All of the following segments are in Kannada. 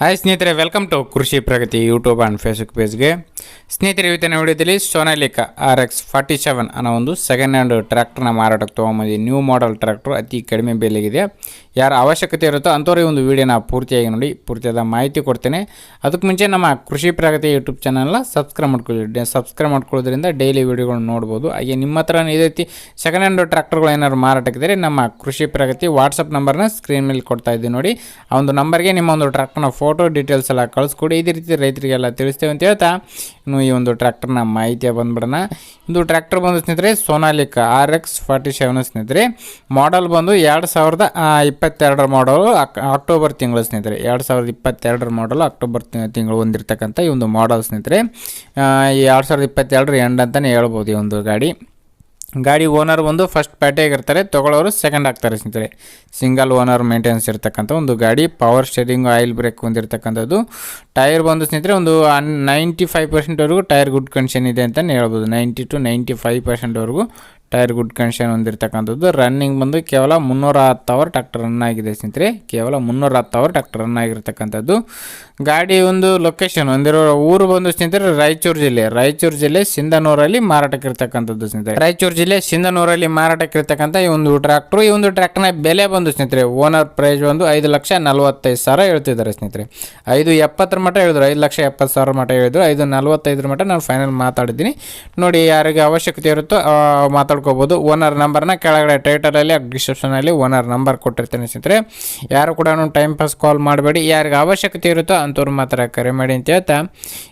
ಹಾಯ್ ಸ್ನೇಹಿತರೆ welcome to Krishi Pragati YouTube and Facebook ಪೇಜ್ಗೆ ಸ್ನೇಹಿತರೆ, ಇವತ್ತಿನ ವಿಡಿಯೋದಲ್ಲಿ Sonalika R X forty seven ಅನ್ನೋ ಒಂದು ಸೆಕೆಂಡ್ ಹ್ಯಾಂಡ್ ಟ್ರ್ಯಾಕ್ಟರ್ನ ಮಾರಾಟಕ್ಕೆ ತೊಗೊಂಬಂದು ನ್ಯೂ ಮಾಡೆಲ್ ಟ್ರ್ಯಾಕ್ಟರ್ ಅತಿ ಕಡಿಮೆ ಬೆಲೆಗಿದೆ. ಯಾರ ಅವಶ್ಯಕತೆ ಇರುತ್ತೋ ಅಂಥವ್ರಿಗೆ ಒಂದು ವಿಡಿಯೋನ ಪೂರ್ತಿಯಾಗಿ ನೋಡಿ, ಪೂರ್ತಿಯಾದ ಮಾಹಿತಿ ಕೊಡ್ತೇನೆ. ಅದಕ್ಕೆ ಮುಂಚೆ ನಮ್ಮ ಕೃಷಿ ಪ್ರಗತಿ ಯೂಟ್ಯೂಬ್ ಚಾನಲ್ನ ಸಬ್ಸ್ಕ್ರೈಬ್ ಮಾಡ್ಕೊಳ್ಳಿ. ಸಬ್ಸ್ಕ್ರೈಬ್ ಮಾಡ್ಕೊಳ್ಳೋದ್ರಿಂದ ಡೈಲಿ ವೀಡಿಯೋಗಳನ್ನ ನೋಡ್ಬೋದು. ಹಾಗೆ ನಿಮ್ಮ ಹತ್ರ ಇದೇ ರೀತಿ ಸೆಕೆಂಡ್ ಹ್ಯಾಂಡ್ ಟ್ರ್ಯಾಕ್ಟರ್ಗಳು ಏನಾದ್ರು ಮಾರಾಟಕ್ಕಿದ್ರೆ ನಮ್ಮ ಕೃಷಿ ಪ್ರಗತಿ ವಾಟ್ಸಪ್ ನಂಬರ್ನ ಸ್ಕ್ರೀನ್ ಮೇಲೆ ಕೊಡ್ತಾ ಇದ್ದೀವಿ ನೋಡಿ. ಆ ಒಂದು ನಂಬರ್ಗೆ ನಿಮ್ಮ ಒಂದು ಟ್ರ್ಯಾಕ್ಟರ್ನ ಫೋಟೋ ಡೀಟೇಲ್ಸ್ ಎಲ್ಲ ಕಳಿಸ್ಕೊಡಿ. ಇದೇ ರೀತಿ ರೈತರಿಗೆಲ್ಲ ತಿಳಿಸ್ತೇವೆ ಅಂತ ಹೇಳ್ತಾ, ಇನ್ನು ಈ ಒಂದು ಟ್ರ್ಯಾಕ್ಟರ್ನ ಮಾಹಿತಿಯ ಬಂದ್ಬಿಡೋಣ. ಇದು ಟ್ರ್ಯಾಕ್ಟರ್ ಬಂದು ಸ್ನೇಹಿತರೆ Sonalika R X forty seven ಸ್ನೇಹಿತರೆ. ಮಾಡಲ್ ಬಂದು ಎರಡು ಸಾವಿರದ ಇಪ್ಪತ್ತೆರಡರ ಮಾಡಲು ಅಕ್ಟೋಬರ್ ತಿಂಗಳು ಸ್ನೇಹಿತರೆ. ಎರಡು ಸಾವಿರದ ಇಪ್ಪತ್ತೆರಡರ ಮಾಡಲು ಅಕ್ಟೋಬರ್ ತಿಂಗಳು ಹೊಂದಿರತಕ್ಕಂಥ ಈ ಒಂದು ಮಾಡಲ್ ಸ್ನೇಹಿತರೆ. ಎರಡು ಸಾವಿರದ ಇಪ್ಪತ್ತೆರಡರ ಎಂಡ್ ಅಂತಲೇ ಹೇಳ್ಬೋದು ಈ ಒಂದು ಗಾಡಿ. ಗಾಡಿ ಓನರ್ ಬಂದು ಫಸ್ಟ್ ಪ್ಯಾಟೆಗಿರ್ತಾರೆ ತೊಗೊಳ್ಳೋರು ಸೆಕೆಂಡ್ ಆಗ್ತಾರೆ ಸ್ನೇಹಿತರೆ. ಸಿಂಗಲ್ ಓನರ್ ಮೇಂಟೆನೆನ್ಸ್ ಇರ್ತಕ್ಕಂಥ ಒಂದು ಗಾಡಿ ಪವರ್ ಸ್ಟೇರಿಂಗ್ ಆಯಿಲ್ ಬ್ರೇಕ್ ಹೊಂದಿರತಕ್ಕಂಥದ್ದು ಟೈರ್ ಬಂದು ಸ್ನೇಹಿತರೆ, ಒಂದು ನೈಂಟಿ ಫೈವ್ ಪರ್ಸೆಂಟ್ವರೆಗೂ ಟೈರ್ ಗುಡ್ ಕಂಡೀಷನ್ ಇದೆ ಅಂತಲೇ ಹೇಳ್ಬೋದು. ನೈಂಟಿ ಟು ನೈಂಟಿ ಫೈವ್ ಪರ್ಸೆಂಟ್ವರೆಗೂ ಟೈರ್ ಗುಡ್ ಕಂಡೀಷನ್ ಹೊಂದಿರತಕ್ಕಂಥದ್ದು. ರನ್ನಿಂಗ್ ಬಂದು ಕೇವಲ ಮುನ್ನೂರ ಹತ್ತು ಅವರ್ ಟ್ರಾಕ್ಟರ್ ರನ್ ಆಗಿದೆ ಸ್ನೇಹಿತರೆ. ಕೇವಲ ಮುನ್ನೂರ ಹತ್ತು ಅವರ್ ಟ್ರಾಕ್ಟರ್ ರನ್ ಆಗಿರ್ತಕ್ಕಂಥದ್ದು. ಗಾಡಿ ಒಂದು ಲೊಕೇಶನ್ ಹೊಂದಿರೋ ಊರು ಬಂದು ಸ್ನೇಹಿತರೆ ರಾಯಚೂರು ಜಿಲ್ಲೆ. ರಾಯಚೂರು ಜಿಲ್ಲೆ ಸಿಂಧನೂರಲ್ಲಿ ಮಾರಾಟಕ್ಕಿರ್ತಕ್ಕಂಥದ್ದು ಸ್ನೇಹಿತರೆ. ರಾಯಚೂರು ಜಿಲ್ಲೆ ಸಿಂಧನೂರಲ್ಲಿ ಮಾರಾಟಕ್ಕಿರ್ತಕ್ಕಂಥ ಈ ಒಂದು ಟ್ರ್ಯಾಕ್ಟ್ರು ಈ ಒಂದು ಟ್ರ್ಯಾಕ್ಟರ್ನ ಬೆಲೆ ಬಂದು ಸ್ನೇಹಿತರೆ ಓನರ್ ಪ್ರೈಸ್ ಒಂದು ಐದು ಲಕ್ಷ ನಲವತ್ತೈದು ಸಾವಿರ ಹೇಳ್ತಿದ್ದಾರೆ ಸ್ನೇಹಿತರೆ. ಐದು ಎಪ್ಪತ್ತರ ಮಟ್ಟ ಹೇಳಿದ್ರು ಐದು ಲಕ್ಷ ಎಪ್ಪತ್ತು ಸಾವಿರ ಮಟ್ಟ ಹೇಳಿದ್ರು ಐದು ನಲವತ್ತೈದರ ಮಟ್ಟ ನಾನು ಫೈನಲ್ ಮಾತಾಡಿದ್ದೀನಿ. ನೋಡಿ ಯಾರಿಗೆ ಅವಶ್ಯಕತೆ ಇರುತ್ತೋ ಆ, ಮಾತಾಡ್ಕೋಬೋದು ಓನರ್ ನಂಬರ್ನ ಕೆಳಗಡೆ ಟೈಟಲಲ್ಲಿ ಡಿಸ್ಕ್ರಿಪ್ಷನಲ್ಲಿ ಓನರ್ ನಂಬರ್ ಕೊಟ್ಟಿರ್ತೀನಿ ಸ್ನೇಹಿತರೆ. ಯಾರು ಕೂಡ ಟೈಮ್ ಪಾಸ್ ಕಾಲ್ ಮಾಡಬೇಡಿ. ಯಾರಿಗೆ ಅವಶ್ಯಕತೆ ಇರುತ್ತೋ ಅಂಥವ್ರು ಮಾತ್ರ ಕರೆ ಮಾಡಿ ಅಂತ ಹೇಳ್ತಾ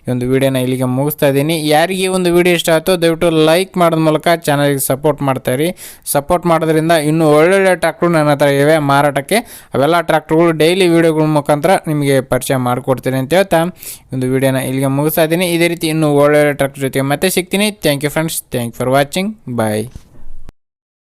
ಈ ಒಂದು ವಿಡಿಯೋನ ಇಲ್ಲಿಗೆ ಮುಗಿಸ್ತಾ ಇದ್ದೀನಿ. ಯಾರಿಗೆ ಒಂದು ವಿಡಿಯೋ ಇಷ್ಟ ಆಯಿತು ದಯವಿಟ್ಟು ಲೈಕ್ ಮಾಡೋದ ಮೂಲಕ ಚಾನಲ್ಗೆ ಸಪೋರ್ಟ್ ಮಾಡ್ತಾಯಿರಿ ಸಪೋರ್ಟ್ ಮಾಡೋದ್ರಿಂದ ಇನ್ನೂ ಒಳ್ಳೊಳ್ಳೆ ಟ್ರ್ಯಾಕ್ಟ್ರು ನನ್ನ ಹತ್ರ ಇವೆ ಮಾರಾಟಕ್ಕೆ. ಅವೆಲ್ಲ ಟ್ರ್ಯಾಕ್ಟ್ರುಗಳು ಡೈಲಿ ವೀಡಿಯೋಗಳ ಮುಖಾಂತರ ನಿಮಗೆ ಪರಿಚಯ ಮಾಡಿಕೊಡ್ತೀನಿ ಅಂತ ಹೇಳ್ತಾ ಒಂದು ವಿಡಿಯೋನ ಇಲ್ಲಿಗೆ ಮುಗಿಸ್ತಾ ಇದ್ದೀನಿ. ಇದೇ ರೀತಿ ಇನ್ನೂ ಒಳ್ಳೊಳ್ಳೆ ಟ್ರ್ಯಾಕ್ಟರ್ ಜೊತೆ ಮತ್ತೆ ಸಿಗ್ತೀನಿ. Thank you friends thank for watching bye